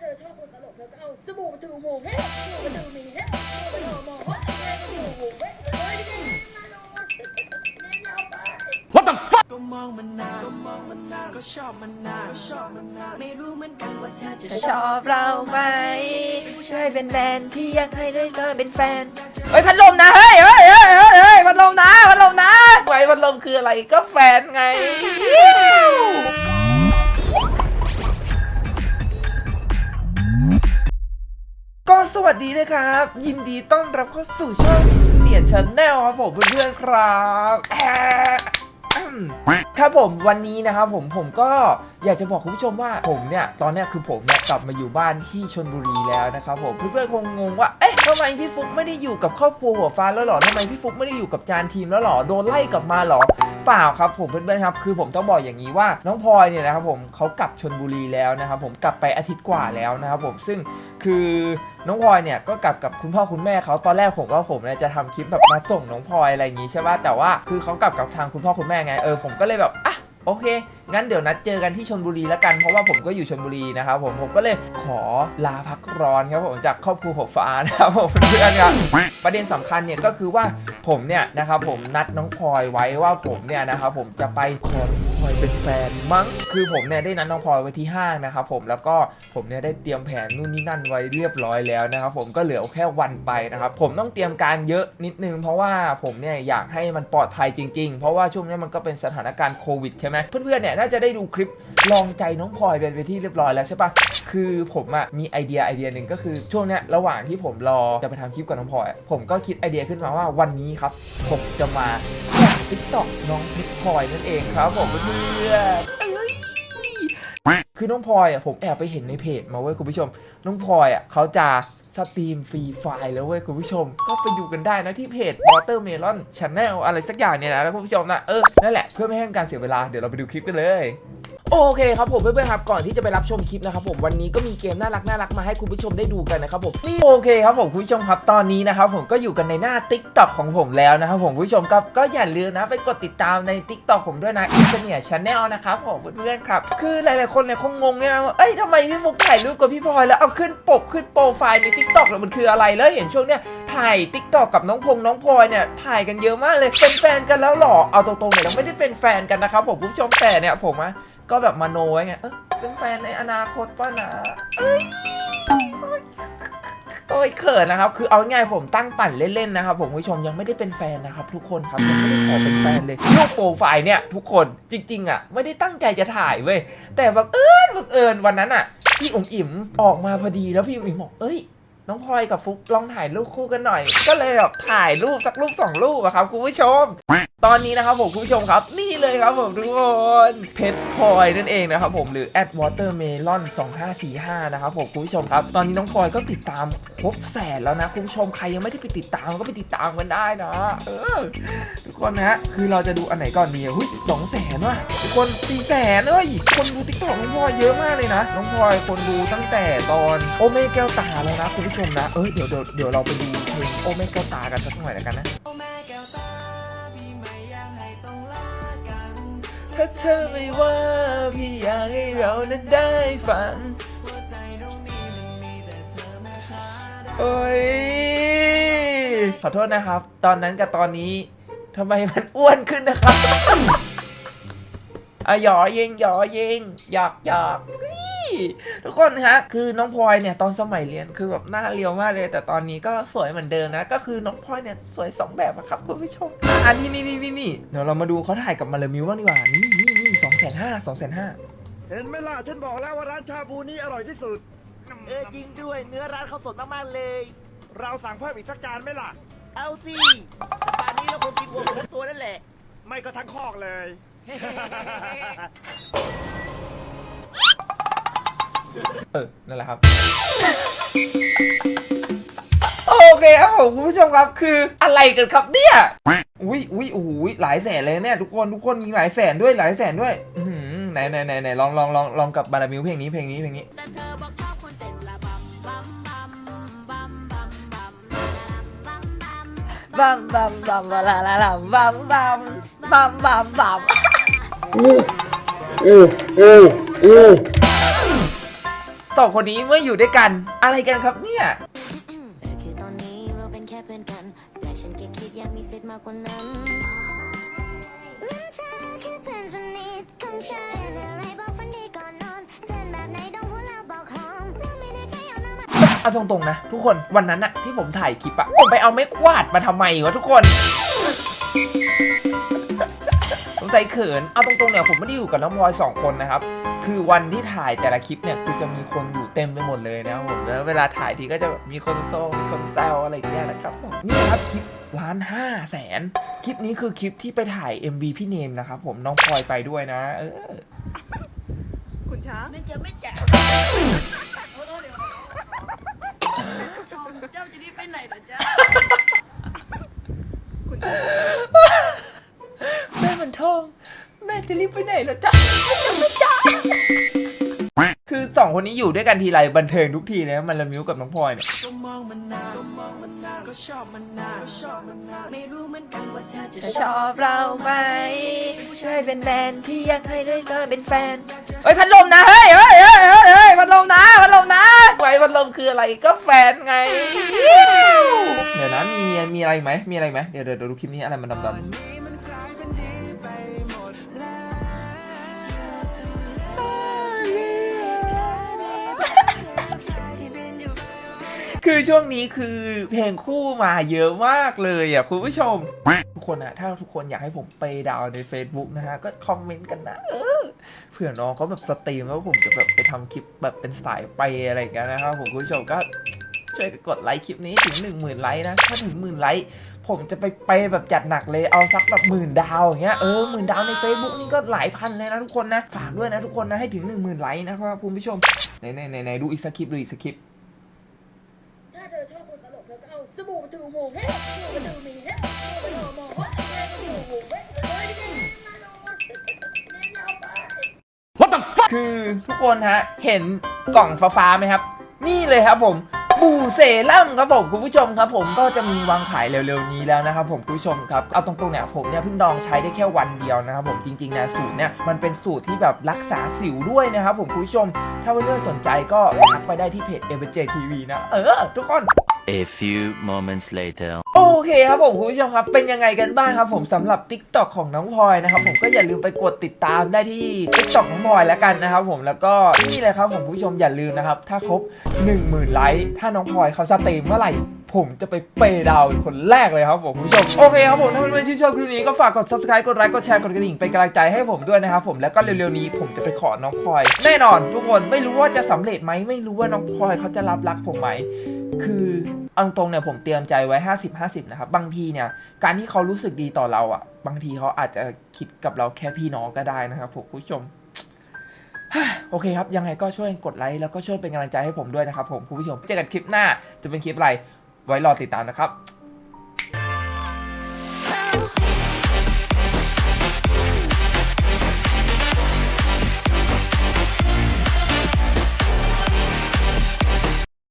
เธอชอบคนตลกเธอก็เอาสบู่มาถูหมูเฮ้ยสบู่มาถูหมีเฮ้ยสบู่มาถูหมอเฮ้ยเฮ้ยมาถูหมูเฮ้ยเฮ้ยนี่มาโดนนี่เอาไปก็มองมันนานก็มองมันนานก็ชอบมันนานก็ชอบมันนานไม่รู้เหมือนกันว่าเธอจะชอบเราไหมช่วยเป็นแฟนที่อยากให้ได้เธอเป็นแฟนเฮ้ยพัดลมนะเฮ้ยเฮ้ยเฮ้ยเฮ้ยเฮ้ยพัดลมนะพัดลมนะไว้พัดลมคืออะไรก็แฟนไง สวัสดีนะครับ ยินดีต้อนรับเข้าสู่ช่องเนียนชาแนลครับผมเพื่อนๆครับครับผมวันนี้นะครับผมผมก็อยากจะบอกคุณผู้ชมว่าผมเนี่ยตอนเนี้ยคือผมเนี่ยกลับมาอยู่บ้านที่ชนบุรีแล้วนะครับผมเพื่อนๆคงงงว่าเอ๊ะทำไมพี่ฟุกไม่ได้อยู่กับครอบครัวหัวฟ้าแล้วหรอทำไมพี่ฟุกไม่ได้อยู่กับจานทีมแล้วหรอโดนไล่กลับมาหรอ เปล่าครับผมเพื่อนๆครับคือผมต้องบอกอย่างนี้ว่าน้องพลอยเนี่ยนะครับผมเขากลับชนบุรีแล้วนะครับผมกลับไปอาทิตย์กว่าแล้วนะครับผมซึ่งคือน้องพลอยเนี่ยก็กลับกับคุณพ่อคุณแม่เขาตอนแรกผมว่าผมเนี่ยจะทำคลิปแบบมาส่งน้องพลอยอะไรอย่างงี้ใช่ป่ะแต่ว่าคือเขากลับกับทางคุณพ่อคุณแม่ไงเออผมก็เลยแบบอะโอเค งั้นเดี๋ยวนัดเจอกันที่ชนบุรีแล้วกัน เพราะว่าผมก็อยู่ชนบุรีนะครับผม ผมก็เลยขอลาพักร้อนครับผมจากครอบครัวหัวฟ้านะครับผมเพื่อนๆครับประเด็นสำคัญเนี่ยก็คือว่า ผมเนี่ยนะครับผมนัดน้องพลอยไว้ว่าผมเนี่ยนะครับผมจะไปขอน อยเป็นแฟนมั้งคือผมเนี่ยได้นัดน้องพลอยไว้ที่ห้างนะครับผมแล้วก็ผมเนี่ยได้เตรียมแผนนู่นนี่นั่นไว้เรียบร้อยแล้วนะครับผมก็เหลือแค่วันไปนะครับผมต้องเตรียมการเยอะนิดนึง เพราะว่าผมเนี่ยอยากให้มันปลอดภัยจริงๆ เพราะว่าช่วงนี้มันก็เป็นสถานการณ์โควิดใช่ไหมเพื่อนๆเนี่ยน่าจะได้ดูคลิปลองใจน้องพลอยเป็นไปที่เรียบร้อยแล้วใช่ปะคือผมอะมีไอเดียไอเดียหนึ่งก็คือช่วงเนี้ยระหว่างที่ผมรอจะไปทำคลิปกับน้องพลอยผมก็คิดไอเดียขึ้นมาว่าวันนี้ครับผมจะมาแซกติ๊กต็อกน้องเพชรพลอยนั่นเองครับผมเพื่อนคือน้องพลอยอะผมแอบไปเห็นในเพจมาเว้ยคุณผู้ชม น้องพลอยอะเขาจะสตรีมฟรีไฟล์แล้วเว้ยคุณผู้ชม ก็ไปดูกันได้นะที่เพจ Watermelon Channel อะไรสักอย่างเนี่ยนะแล้วคุณผู้ชมนะเออนั่นแหละเพื่อไม่ให้การเสียเวลาเดี๋ยวเราไปดูคลิปกันเลย โอเคครับผมเพื่อนๆครับก่อนที่จะไปรับชมคลิปนะครับผมวันนี้ก็มีเกมน่ารักน่ารักมาให้คุณผู้ชมได้ดูกันนะครับผมนี่โอเคครับผมคุณผู้ชมครับตอนนี้นะครับผมก็อยู่กันในหน้า t ิ k t o k ของผมแล้วนะครับผมคุณผู้ชมครับก็อย่าลืมนะไปกดติดตามใน t ิ k t o k ผมด้วยนะอินเทอร์เน็ตชาแนลนะครับผมเพื่อนๆครับคือหลายๆคนเนี่ยคงงงเนี่ยว่าเอ้ยทำไมพี่ฟุกถ่ายรูปกับพี่พลอยแล้วเอาขึ้นปกขึ้นโปรไฟล์ใน t ิ k t o k แล้วมันคืออะไรแล้วเห็นช่วงเนี้ยถ่าย t ิ k t o k กับน้องพงน้องพลอยเนี่ยถ่ายกันเยอะมากเลยเป็นแฟนกันแล้วหรอเอาตรงๆเนี่ยเราไม่ได้เป็นแฟนกันนะครับผมคุณผู้ชมแต่เนี่ยผมอะ ก็แบบมโนไว้ไงเออเป็นแฟนในอนาคตป่ะนะเอ้ยโอ้ยเขินนะครับ คือเอาง่ายผมตั้งปั่นเล่นๆนะครับ ผมผู้ชมยังไม่ได้เป็นแฟนนะครับ ทุกคนครับยังไม่ได้ขอเป็นแฟนเลยรูปโปรไฟล์เนี่ย ทุกคนจริง ๆ อะ ไม่ได้ตั้งใจจะถ่ายเว้ยแต่บังเอิญบังเอิญวันนั้นอะพี่อุ๋มอิ๋มออกมาพอดีแล้วพี่อุ๋มอิ๋มบอกเอ้ยน้องพลอยกับฟุกลองถ่ายรูปคู่กันหน่อย ก็เลยแบบถ่ายรูปสักรูปสองรูปอะครับคุณผู้ชม ตอนนี้นะครับผมคุณผู้ชมครับ นี่ เลยครับผมทุกคนเพชรพลอยนั่นเองนะครับผมหรือ at watermelon 2545นะครับผมคุณผู้ชมครับ ตอนนี้น้องพลอยก็ติดตามครบแสนแล้วนะคุณผู้ชมใครยังไม่ได้ไปติดตามก็ไปติดตามกันได้นะเออทุกคนนะฮะคือเราจะดูอันไหนก่อนดีอะหุ้ยสองแสนว่ะทุกคนสี่แสนเอ้ยคนดูติ๊กต็อกน้องพลอยเยอะมากเลยนะน้องพลอยคนดูตั้งแต่ตอนโอเมแก้วตาแล้วนะคุณผู้ชมนะเอ้ยเดี๋ยวเดี๋ยวเดี๋ยวเราไปดูเพลงโอเมแก้วตากันสักหน่อยแล้วกันนะ ถ้าเธอไม่ว่าพี่อยากให้เรานั้นได้ฝันโอ้ยขอโทษนะครับ ตอนนั้นกับตอนนี้ทำไมมันอ้วนขึ้นนะครับอะหยอยิงหยอยิงหยอกหยอก ทุกคนฮะคือน้องพลอยเนี่ยตอนสมัยเรียนคือแบบหน้าเรียวมากเลย แต่ตอนนี้ก็สวยเหมือนเดิมนะ ก็คือน้องพลอยเนี่ยสวยสองแบบอะครับคุณผู้ชมอันนี้นี่นี่นี่นี่เดี๋ยวเรามาดูเขาถ่ายกับมาเลมิวบ้างดีกว่านี่นี่นี่สองแสนห้าสองแสนห้าเห็นไหมล่ะฉันบอกแล้วว่าร้านชาบูนี้อร่อยที่สุด เออจริงด้วยเนื้อร้านเขาสดมากๆเลย เราสั่งเพิ่มอีกสักจานไหมล่ะ เอาสิป่านนี้เราคงกินวัวหมดทั้งตัวนั่นแหละ ไม่ก็ทั้งคอกเลย เออ นั่นแหละครับ โอเคครับผมคุณผู้ชมครับคืออะไรกันครับเนี่ย อุ้ยอุ้ยโอ้โหหลายแสนเลยเนี่ยทุกคนทุกคนมีหลายแสนด้วยหลายแสนด้วย อือหือไหนไหนไหนไหนลองลองลองลองกับบารามิวเพลงนี้เพลงนี้เพลงนี้ แต่เธอบอกชอบคนเต้นละบัมบัมบัมบัมบัมบัมบัมบัมบัมบัมบัมบัมบาลาลาลาบัมบัมบัมบัมบัม สองคนนี้เมื่ออยู่ด้วยกัน อะไรกันครับเนี่ย เออคือตอนนี้เราเป็นแค่เพื่อนกัน แต่ฉันแค่คิดอยากมีสิทธิ์มากกว่านั้นเธอคือเพื่อนสนิทของฉันอะไรบอกฝันดีก่อนนอน เพื่อนแบบไหนต้องหัวเราบอกหอมเราไม่แน่ใจเอาน้ามา เอาตรงๆนะ ทุกคนวันนั้นอะที่ผมถ่ายคลิปอะผมไปเอาไม้กวาดมาทำไมวะทุกคน งสัยเขิน เอาตรงๆเนี่ยผมไม่ได้อยู่กับน้องพลอยสองคนนะครับ คือวันที่ถ่ายแต่ละคลิปเนี่ยคือจะมีคนอยู่เต็มไปหมดเลยนะครับผม แล้วเวลาถ่ายทีก็จะมีคนโซ่มีคนแซวอะไรอย่างเงี้ยนะครับผมนี่ครับคลิปล้านห้าแสนคลิปนี้คือคลิปที่ไปถ่าย MV พี่เนมนะครับผมน้องพลอยไปด้วยนะ เออ คุณช้าไม่เจอไม่แจ๋วเจ้าจะรีบไปไหนล่ะจ๊ะแม่ มันทอง แม่จะรีบไปไหนเหรอจ๊ะไม่จ้าคือสองคนนี้อยู่ด้วยกันทีไรบันเทิงทุกทีเลยนะมันละมิ้วกับน้องพลอยเนี่ยก็มองมันนานก็มองมันนานก็ชอบมันนานก็ชอบมันนานไม่รู้เหมือนกันว่าเธอจะชอบเราไหมช่วยเป็นแฟนที่อยากให้ได้เธอเป็นแฟนเฮ้ยพัดลมนะเฮ้ยเฮ้ยเฮ้ยเฮ้ยเฮ้ยพัดลมนะพัดลมนะไว้พัดลมคืออะไรก็แฟนไง เดี๋ยวนะมีมีมีอะไรไหมมีอะไรไหมเดี๋ยวเดี๋ยวเดี๋ยวดูคลิปนี้อะไรมันดำวั คือช่วงนี้คือเพลงคู่มาเยอะมากเลยอะคุณผู้ชม ทุกคนอะ ถ้าทุกคนอยากให้ผมไปดาวใน Facebook นะฮะ ก็คอมเมนต์กันนะเออเผื่อน้องเขาแบบสตรีมแล้วผมจะแบบไปทำคลิปแบบเป็นสายไปอะไรอย่างเงี้ยนะครับผมคุณผู้ชมก็ ช่วยกดไลค์คลิปนี้ถึง 1 0,000 ไลค์นะ ถ้าถึงหมื่นไลค์ผมจะไปไปแบบจัดหนักเลยเอาสักแบบหมื่นดาวอย่างเงี้ยเออหมื่นดาวใน Facebook นี่ก็หลายพันเลยนะทุกคนนะฝากด้วยนะทุกคนนะให้ถึง 1 0,000 ไลค์นะครับคุณผู้ชมไหนไหนไหนไหนดูอีกสักคลิปดูอีกสักคลิปถ้าเธอชอบคนตลกเธอก็เอาสบู่มาถูหมูเฮ้ยสบู่มาถูหมีเฮ้ยสบู่มาหล่อหมอเฮ้ยแม่มาถูหมูเฮ้ยเฮ้ยนี่ไงมาโดนแน่นเอาไปคือทุกคนฮะเห็นกล่องฟ้าๆไหมครับ นี่เลยครับผม บู่เซรั่มครับผมคุณผู้ชมครับ ผมก็จะมีวางขายเร็วๆนี้แล้วนะครับผมคุณผู้ชมครับเอาตรงๆเนี่ยผมเนี่ยเพิ่งลองใช้ได้แค่วันเดียวนะครับผมจริงๆนะสูตรเนี่ยมันเป็นสูตรที่แบบรักษาสิวด้วยนะครับผมคุณผู้ชม ถ้าเพื่อนๆสนใจก็ทักไปได้ที่เพจเอเวอร์เจทีวีนะ เออ ทุกคน A few moments later. โอเคครับผมคุณผู้ชมครับ เป็นยังไงกันบ้างครับผมสำหรับ Tik t o k ของน้องพลอยนะครับผมก็อย่าลืมไปกดติดตามได้ที่ Tik t o k น้องพลอยแล้วกันนะครับผมแล้วก็นี่เลยครับผมคุณผู้ชมอย่าลืมนะครับ ถ้าครบ 10,000ไลค์ถ้าน้องพลอยเขาสตรีมเมื่อไหร่ ผมจะไปเปย์ดาวเป็นคนแรกเลยครับผมคุณผู้ชมโอเคครับผมถ้าเพื่อนๆชื่นชอบคลิปนี้ก็ฝากกด subscribe กดไลค์กดแชร์กดกระดิ่งเป็นกำลังใจให้ผมด้วยนะครับผมแล้วก็เร็วๆนี้ผมจะไปขอน้องพลอยแน่นอนทุกคนไม่รู้ว่าจะสำเร็จไหมไม่รู้ว่าน้องพลอยเขาจะรับรักผมไหมคือเอาตรงๆเนี่ยผมเตรียมใจไว้ 50 50 นะครับ บางทีเนี่ย การที่เขารู้สึกดีต่อเราอะ่ะ บางทีเขาอาจจะคิดกับเราแค่พี่น้องก็ได้นะครับผมคุณผู้ชม โอเคครับ ยังไงก็ช่วยกดไลค์แล้วก็ช่วยเป็นกำลังใจให้ผมด้วยนะครับผม คุณผู้ชม เจอกันคลิปหน้าจะเป็นคลิปอะไร ไว้รอติดตามนะครับ